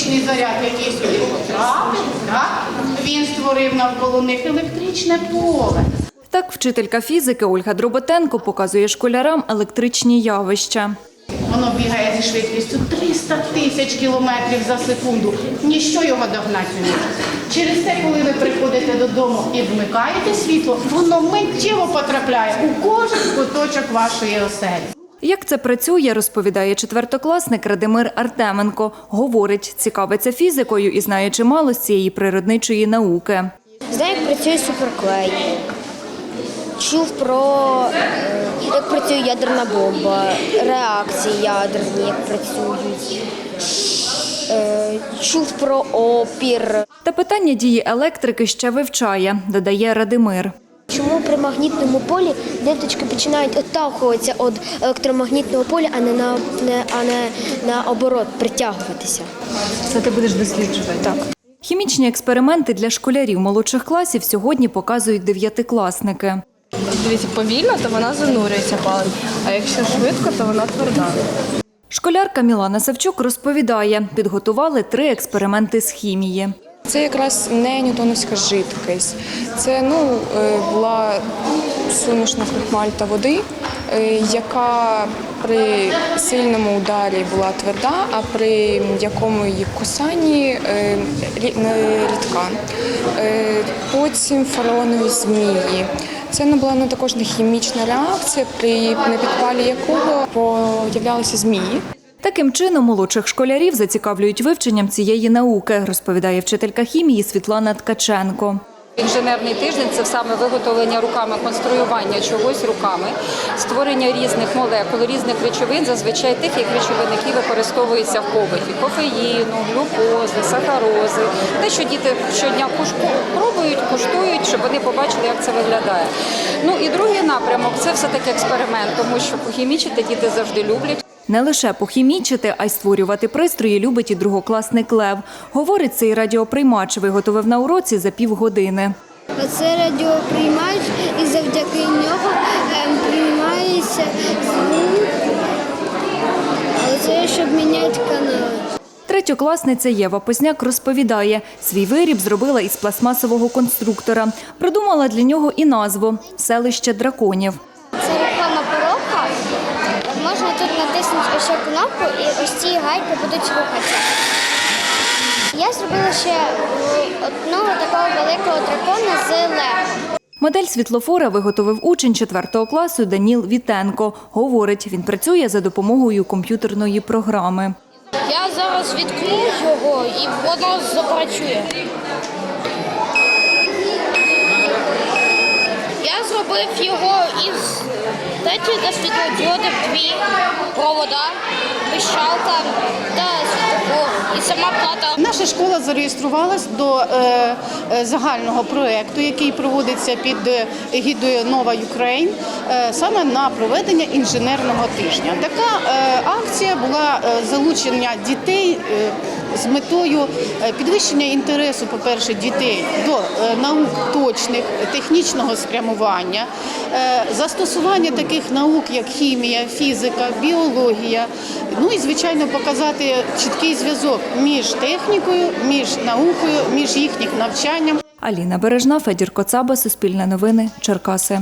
електричний заряд, який сюди потрапив, так, він створив навколо них електричне поле. Так, вчителька фізики Ольга Дроботенко показує школярам електричні явища. Воно бігає зі швидкістю 300 тисяч кілометрів за секунду. Ніщо його догнати не може. Через це, коли ви приходите додому і вмикаєте світло, воно миттєво потрапляє у кожен куточок вашої оселі. Як це працює, розповідає четвертокласник Радимир Артеменко. Говорить, цікавиться фізикою і знає чимало з цієї природничої науки. Знаю, як працює суперклей. Чув про е, як працює ядерна бомба, реакції ядерні, як працюють. Е, Чув про опір. Та питання дії електрики ще вивчає, додає Радимир. Чому при магнітному полі ниточки починають отталкуватися від електромагнітного поля, а не на не, а не наоборот притягуватися? Це ти будеш досліджувати. Так. Хімічні експерименти для школярів молодших класів сьогодні показують дев'ятикласники. Дивіться, повільно, то вона занурюється палець, а якщо швидко, то вона тверда. Школярка Мілана Савчук розповідає, підготували три експерименти з хімії. Це якраз не ньютоновська жидкість. Це ну, е, була сумішна крохмальта води, е, яка при сильному ударі була тверда, а при м'якому її кусанні е, рі- не рідка. Потім фараонові змії. Це не була ну, також не хімічна реакція, при на підпалі якого появлялися змії. Таким чином, молодших школярів зацікавлюють вивченням цієї науки, розповідає вчителька хімії Світлана Ткаченко. Інженерний тиждень це саме виготовлення руками, конструювання чогось руками, створення різних молекул, різних речовин, зазвичай тих як речовин, які використовуються в побуті: кофеїну, глюкози, сахарози. Те, що діти щодня пробують, куштують, щоб вони побачили, як це виглядає. Ну і другий напрямок це все таки експеримент, тому що хімічити діти завжди люблять. Не лише похімічити, а й створювати пристрої любить і другокласник Лев. Говорить, цей радіоприймач виготовив на уроці за півгодини. Це радіоприймач, і завдяки нього ем, приймається звук. Але це щоб міняти канали. Третьокласниця Єва Позняк розповідає, свій виріб зробила із пластмасового конструктора. Придумала для нього і назву селище драконів. Тут натиснути ось цю кнопку і ось ці гайки будуть рухатися. Я зробила ще е, одного такого великого дракона з лего. Модель світлофора виготовив учень 4 класу Даніл Вітенко. Говорить, він працює за допомогою комп'ютерної програми. Я зараз відкрию його і воно запрацює. Я зробив його із декілька світлодіодів, дві провода, пищалка та світлофор і сама плата. Наша школа зареєструвалась до е, е, загального проєкту, який проводиться під гідою егідою Нова Юкрейн, е, саме на проведення інженерного тижня. Така е, акція була е, залучення дітей е, з метою е, підвищення інтересу, по-перше, дітей до е, наук точних, технічного спрямування, е, застосування таких наук, як хімія, фізика, біологія. Ну і звичайно показати чіткий зв'язок між технікою, між наукою, між їхнім навчанням. Аліна Бережна, Федір Коцаба, Суспільне новини, Черкаси.